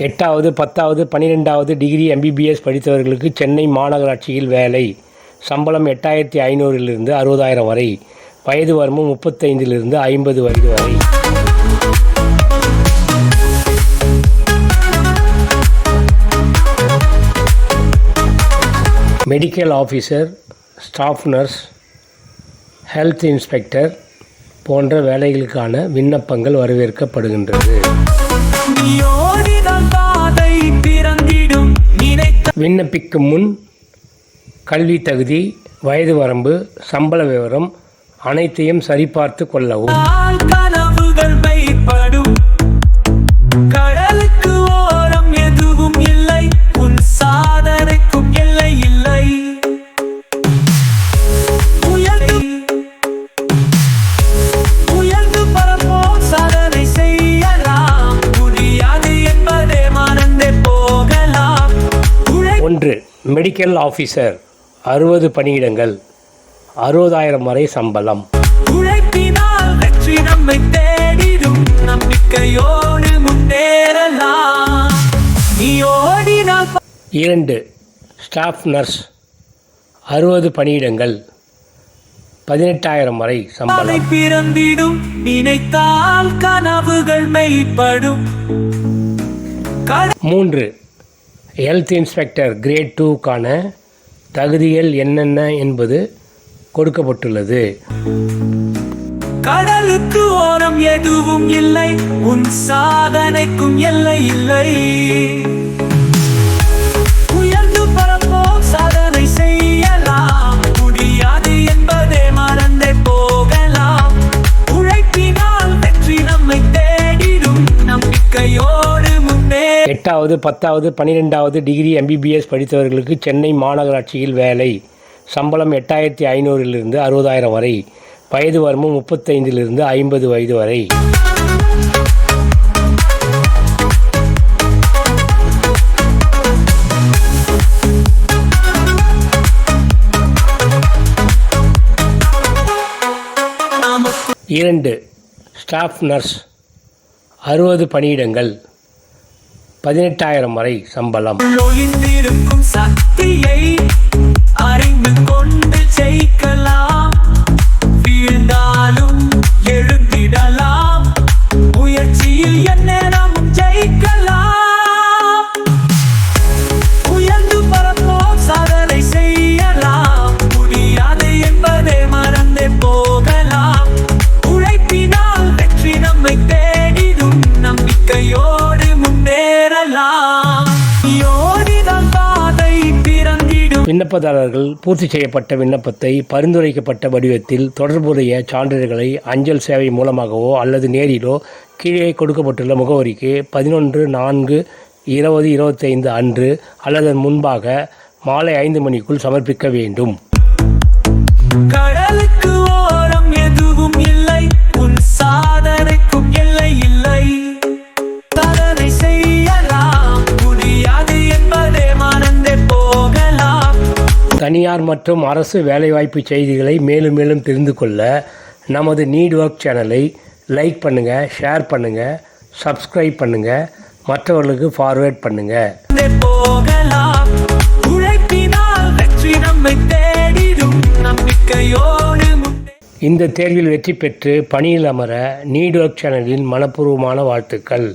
எட்டாவது பத்தாவது பன்னிரெண்டாவது டிகிரி எம்பிபிஎஸ் படித்தவர்களுக்கு சென்னை மாநகராட்சியில் வேலை. சம்பளம் எட்டாயிரத்தி ஐநூறிலிருந்து அறுபதாயிரம் வரை. வயது வரம்பு முப்பத்தைந்திலிருந்து ஐம்பது வயது வரை. Medical officer staff nurse health inspector போன்ற வேலைகளுக்கான விண்ணப்பங்கள் வரவேற்கப்படுகின்றது. விண்ணப்பிக்கும் முன் கல்வி தகுதி வயது வரம்பு சம்பள விவரம் அனைத்தையும் சரிபார்த்து கொள்ளவும். ஒன்று மெடிக்கல் ஆஃபீஸர் அறுபது பணியிடங்கள் அறுபதாயிரம் வரை சம்பளம். உழைப்பினால் வெற்றி நம்மை தேடிடும் நம்பிக்கையோடு முன்னேறலாம். நீ ஓடினால் இரண்டு ஸ்டாஃப் நர்ஸ் அறுபது பணியிடங்கள் பதினெட்டாயிரம் வரை சம்பளம். பிறந்திடும் நினைத்தால் கனவுகள் மெய்ப்படும். மூன்று ஹெல்த் இன்ஸ்பெக்டர் கிரேட் டூக்கான தகுதிகள் என்னென்ன என்பது கொடுக்கப்பட்டுள்ளது. கடலுக்கு ஓரம் எதுவும் இல்லை உன் சாதனைக்கும் எல்லை இல்லை. எட்டாவது பத்தாவது பன்னிரெண்டாவது டிகிரி எம்பிபிஎஸ் படித்தவர்களுக்கு சென்னை மாநகராட்சியில் வேலை. சம்பளம் எட்டாயிரத்தி ஐநூறிலிருந்து அறுபதாயிரம் வரை. வயது வரம்பு முப்பத்தைந்திலிருந்து ஐம்பது வயது வரை. இரண்டு ஸ்டாஃப் நர்ஸ் அறுபது பணியிடங்கள். பதினெட்டாயிரம் வரை சம்பளம். சக்தியை அறிந்து கொண்டு விண்ணப்பதாரர்கள் பூர்த்தி செய்யப்பட்ட விண்ணப்பத்தை பரிந்துரைக்கப்பட்ட வடிவத்தில் தொடர்புடைய சான்றிதழ்களை அஞ்சல் சேவை மூலமாகவோ அல்லது நேரிலோ கீழே கொடுக்கப்பட்டுள்ள முகவரிக்கு பதினொன்று நான்கு இருபது இருபத்தைந்து அன்று அல்லது முன்பாக மாலை ஐந்து மணிக்குள் சமர்ப்பிக்க வேண்டும். கடலுக்கு தனியார் மற்றும் அரசு வேலைவாய்ப்பு செய்திகளை மேலும் மேலும் தெரிந்து கொள்ள நமது நீட் ஒர்க் சேனலை லைக் பண்ணுங்கள் ஷேர் பண்ணுங்கள் சப்ஸ்கிரைப் பண்ணுங்கள் மற்றவர்களுக்கு ஃபார்வேர்ட் பண்ணுங்கள் மறந்தே போகலாம். உழைப்பினால் வெற்றி நம்மை தேடிடும். நம்பிக்கையோடு முன்னே இந்த தேர்வில் வெற்றி பெற்று பணியில் அமர நீட் ஒர்க் சேனலின் மனப்பூர்வமான வாழ்த்துக்கள்.